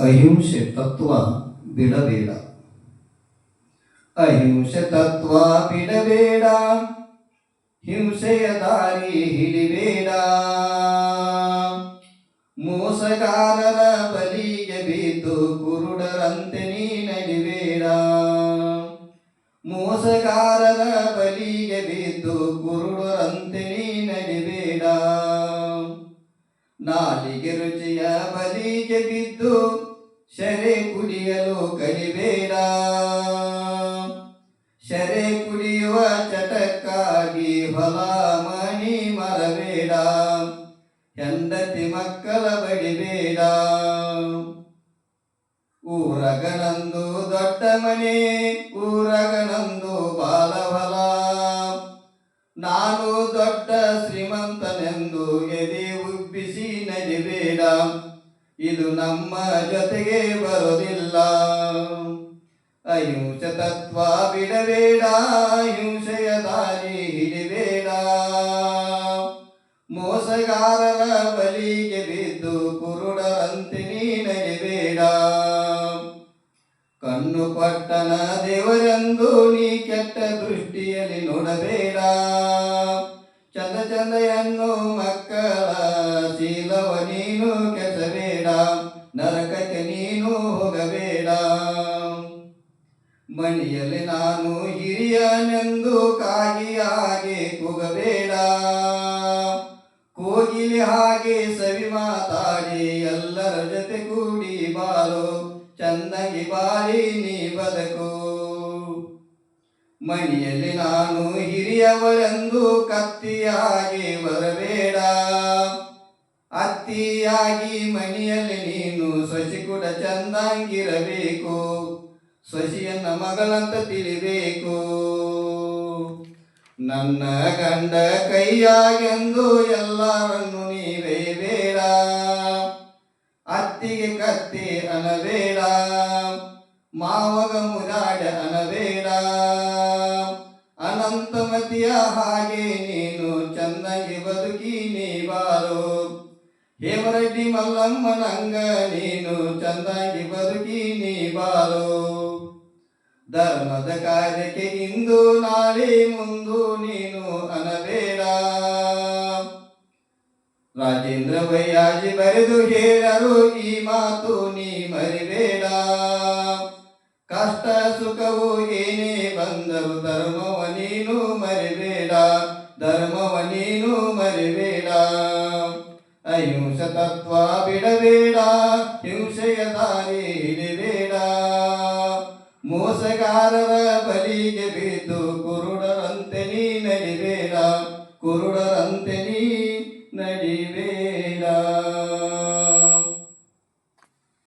ಅಹಿಂಸೆ ತತ್ವ ಬಿಡಬೇಡ. ಅಹಿಂಸೆ ತತ್ವ ಬಿಡಬೇಡ. ಹಿಂಸೆಯ ದಾರಿ ಹಿಡಿಬೇಡ. ಮೋಸಗಾರರ ಬಲಿಗೆ ಬಿದ್ದು ಕುರುಡರಂತೆ ನೀ ನಡಿಬೇಡ ಮೋಸಗಾರರ ನಾಲಿಗೆ ರುಚಿಯ ಬಲಿಗೆ ಬಿದ್ದು ಶರೆ ಕುಡಿಯಲು ಕಲಿಬೇಡ. ಶರೆ ಕುಡಿಯುವ ಚಟಕ್ಕಾಗಿ ಹೊಲ ಮಣಿ ಮರಬೇಡ. ಹೆಂಡತಿ ಮಕ್ಕಳ ಬಡಿಬೇಡ ಊರಗನಂದು ದೊಡ್ಡ ಮನೆ, ಊರಗನಂದು ಬಾಲವಲ ನಾನು ದೊಡ್ಡ ಇದು ನಮ್ಮ ಜೊತೆಗೆ ಬರೋದಿಲ್ಲ ಅಹಿಂಸೆ ತತ್ವ ಬಿಡಬೇಡ ಹಿಂಸೆಯ ದಾರಿ ಹಿಡಿಬೇಡ. ಮೋಸಗಾರರ ಬಲಿಗೆ ಬಿದ್ದು ಕುರುಡರಂತೆ ನೀನಗೆ ಬೇಡ. ಕಣ್ಣು ಪಟ್ಟಣ ದೇವರೆಂದು ನೀ ಕೆಟ್ಟ ದೃಷ್ಟಿಯಲ್ಲಿ ನೋಡಬೇಡ. ಚಂದ ಚಂದೆಯನ್ನು ಮಕ್ಕಳ ಶೀಲವ ನೀನು ನರಕಕ್ಕೆ ನೀನು ಹೋಗಬೇಡ. ಮನೆಯಲ್ಲಿ ನಾನು ಹಿರಿಯನೆಂದು ಕಾಗಿಯಾಗಿ ಕೂಗಬೇಡ. ಕೋಗಿಲೆ ಹಾಗೆ ಸವಿ ಮಾತಾಡಿ, ಎಲ್ಲರ ಜೊತೆ ಕೂಡಿ ಬಾಳು ಚಂದಗಿ ಬಾಳಿ ನೀ ಬದುಕು. ಮನೆಯಲ್ಲಿ ನಾನು ಹಿರಿಯವರೆಂದು ಕತ್ತಿಯಾಗಿ ಬರಬೇಡ. ಅತ್ತಿಯಾಗಿ ಮನೆಯಲ್ಲಿ ಚಂದಂಗಿರಬೇಕು. ಸೊಸಿಯನ್ನ ಮಗಳಂತ ತಿಳಿಬೇಕು. ನನ್ನ ಗಂಡ ಕೈಯಾಗೆಂದು ಎಲ್ಲರನ್ನು ನೀವೇ ಬೇಡ. ಅತ್ತಿಗೆ ಕತ್ತಿ ಅನಬೇಡ. ಮಾವಗ ಮುರಾಡ ಅನಬೇಡ. ಅನಂತಮತಿಯ ಹಾಗೆ ನೀನು ಚೆನ್ನಾಗಿ ಬದುಕಿ ನೀ ಬಾರು ಹೇಮರೆಡ್ಡಿ ಮಲ್ಲಮ್ಮನಂಗ ನೀನು ಚಂದಾಗಿ ಬದುಕಿ ನೀ ಬಾರು ಧರ್ಮದ ಕಾರ್ಯಕ್ಕೆ ಇಂದು ನಾಳೆ ಮುಂದು ನೀನು ಅನಬೇಡ ರಾಜೇಂದ್ರ ಬಯ್ಯಾಜಿ ಬರೆದು ಹೇಳರು ಈ ಮಾತು ನೀ ಮರಿಬೇಡ ಕಷ್ಟ ಸುಖವು ಏನೇ ಬಂದರು ಧರ್ಮವ ನೀನು ಮರಿಬೇಡ ಧರ್ಮವ ನೀನು ಮರಿಬೇಡ ಅಹಿಂಸ ತತ್ವ ಬಿಡಬೇಡ, ಹಿಂಸೆಯ ದಾರಿ ಹಿಡಿಬೇಡ ಮೋಸಗಾರರ ಬಲಿಗೆ ಬಿದ್ದು ಕುರುಡರಂತೆ ನೀ ನಡಿಬೇಡ, ಕುರುಡರಂತೆ ನೀ ನಡಿಬೇಡ.